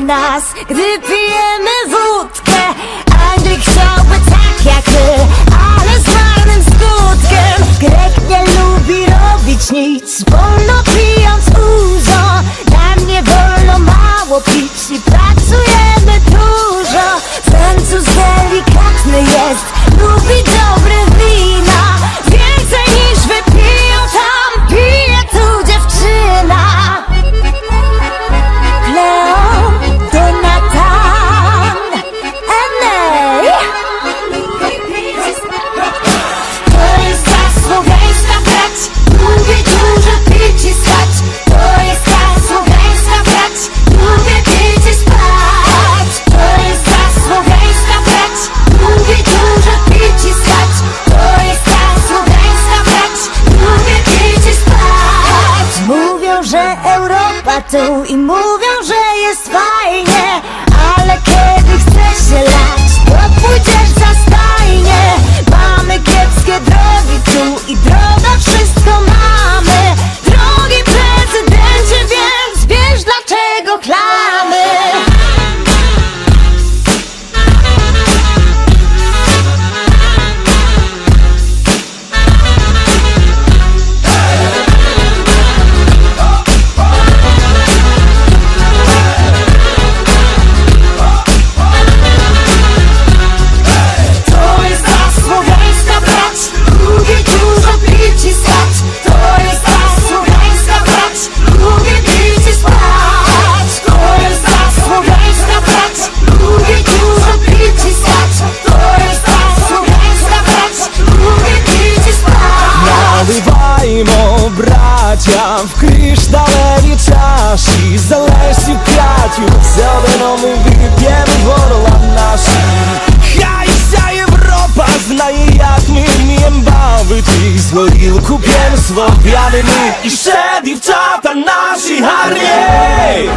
czas, gdy pijemy wódkę. Anglik chciałby tak jak my, ale z marnym skutkiem. Grek nie lubi robić nic, wolno pijąc uzo. Nam nie wolno mało pić i pracujemy mówią, że jest fajnie браття, в кришталеві чаші. Залежні п'ятю, все одно ми вип'ємо горла наші. Хай вся Європа знає, як ми вмієм бавитись. Горілку п'єм слов'яними І ще дівчата наші гарні